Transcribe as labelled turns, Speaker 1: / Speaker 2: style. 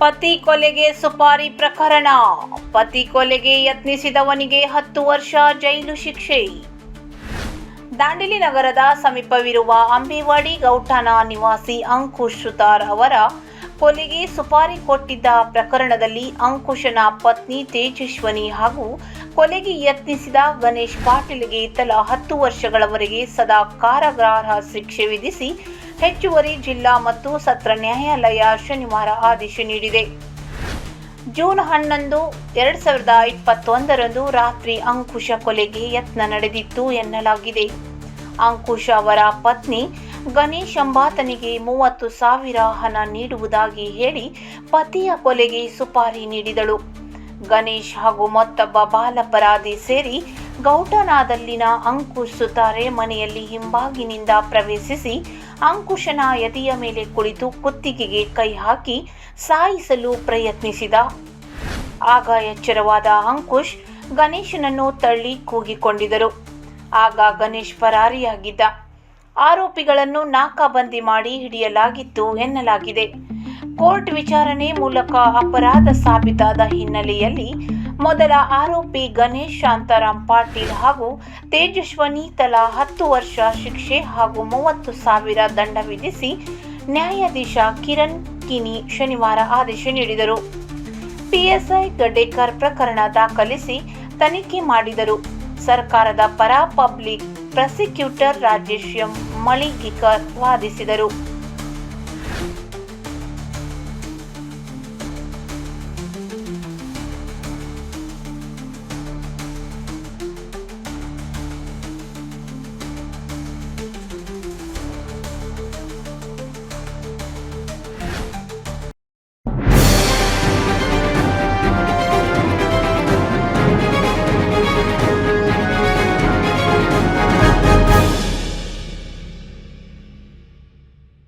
Speaker 1: ಪತಿ ಕೊಲೆಗೆ ಸುಪಾರಿ ಪ್ರಕರಣ. ಪತಿ ಕೊಲೆಗೆ ಯತ್ನಿಸಿದವನಿಗೆ ಹತ್ತು ವರ್ಷ ಜೈಲು ಶಿಕ್ಷೆ. ದಾಂಡೇಲಿ ನಗರದ ಸಮೀಪವಿರುವ ಅಂಬಿವಾಡಿ ಗೌಠಾನ ನಿವಾಸಿ ಅಂಕುಶ್ ಸುತಾರ್ ಅವರ ಕೊಲೆಗೆ ಸುಪಾರಿ ಕೊಟ್ಟಿದ್ದ ಪ್ರಕರಣದಲ್ಲಿ ಅಂಕುಶನ ಪತ್ನಿ ತೇಜಸ್ವನಿ ಹಾಗೂ ಕೊಲೆಗೆ ಯತ್ನಿಸಿದ ಗಣೇಶ್ ಪಾಟೀಲ್ಗೆ ತಲಾ ಹತ್ತು ವರ್ಷಗಳವರೆಗೆ ಸದಾ ಕಾರಾಗೃಹ ಶಿಕ್ಷೆ ವಿಧಿಸಿ ಹೆಚ್ಚುವರಿ ಜಿಲ್ಲಾ ಮತ್ತು ಸತ್ರ ನ್ಯಾಯಾಲಯ ಶನಿವಾರ ಆದೇಶ ನೀಡಿದೆ. ಜೂನ್ ಹನ್ನೊಂದು, ಎರಡ್ ಸಾವಿರದ ಇಪ್ಪತ್ತೊಂದರಂದು ರಾತ್ರಿ ಅಂಕುಶ ಕೊಲೆಗೆ ಯತ್ನ ನಡೆದಿತ್ತು ಎನ್ನಲಾಗಿದೆ. ಅಂಕುಶ ಅವರ ಪತ್ನಿ ಗಣೇಶ್ ಎಂಬಾತನಿಗೆ ಮೂವತ್ತು ಸಾವಿರ ಹಣ ನೀಡುವುದಾಗಿ ಹೇಳಿ ಪತಿಯ ಕೊಲೆಗೆ ಸುಪಾರಿ ನೀಡಿದಳು. ಗಣೇಶ್ ಹಾಗೂ ಮತ್ತೊಬ್ಬ ಬಾಲಪರಾಧಿ ಸೇರಿ ಗೌಟನಾದಲ್ಲಿನ ಅಂಕುಶ್ ಸುತಾರೆ ಮನೆಯಲ್ಲಿ ಹಿಂಬಾಗಿನಿಂದ ಪ್ರವೇಶಿಸಿ ಅಂಕುಶನ ಎದೆಯ ಮೇಲೆ ಕುಳಿತು ಕುತ್ತಿಗೆಗೆ ಕೈ ಹಾಕಿ ಸಾಯಿಸಲು ಪ್ರಯತ್ನಿಸಿದ. ಆಗ ಎಚ್ಚರವಾದ ಅಂಕುಶ್ ಗಣೇಶನನ್ನು ತಳ್ಳಿ ಕೂಗಿಕೊಂಡಿದರು ಆಗ ಗಣೇಶ್ ಪರಾರಿಯಾಗಿದ್ದ. ಆರೋಪಿಗಳನ್ನು ನಾಕಾಬಂದಿ ಮಾಡಿ ಹಿಡಿಯಲಾಗಿತ್ತು ಎನ್ನಲಾಗಿದೆ. ಕೋರ್ಟ್ ವಿಚಾರಣೆ ಮೂಲಕ ಅಪರಾಧ ಸಾಬೀತಾದ ಹಿನ್ನೆಲೆಯಲ್ಲಿ ಮೊದಲ ಆರೋಪಿ ಗಣೇಶ್ ಶಾಂತಾರಾಮ್ ಪಾಟೀಲ್ ಹಾಗೂ ತೇಜಸ್ವನಿ ತಲಾ ಹತ್ತು ವರ್ಷ ಶಿಕ್ಷೆ ಹಾಗೂ ಮೂವತ್ತು ಸಾವಿರ ದಂಡ ವಿಧಿಸಿ ನ್ಯಾಯಾಧೀಶ ಕಿರಣ್ ಕಿನಿ ಶನಿವಾರ ಆದೇಶ ನೀಡಿದರು. ಪಿಎಸ್ಐ ಗಡ್ಡೇಕರ್ ಪ್ರಕರಣ ದಾಖಲಿಸಿ ತನಿಖೆ ಮಾಡಿದರು. ಸರ್ಕಾರದ ಪರ public prosecutor Rajesh M Maligikar ವಾದಿಸಿದರು.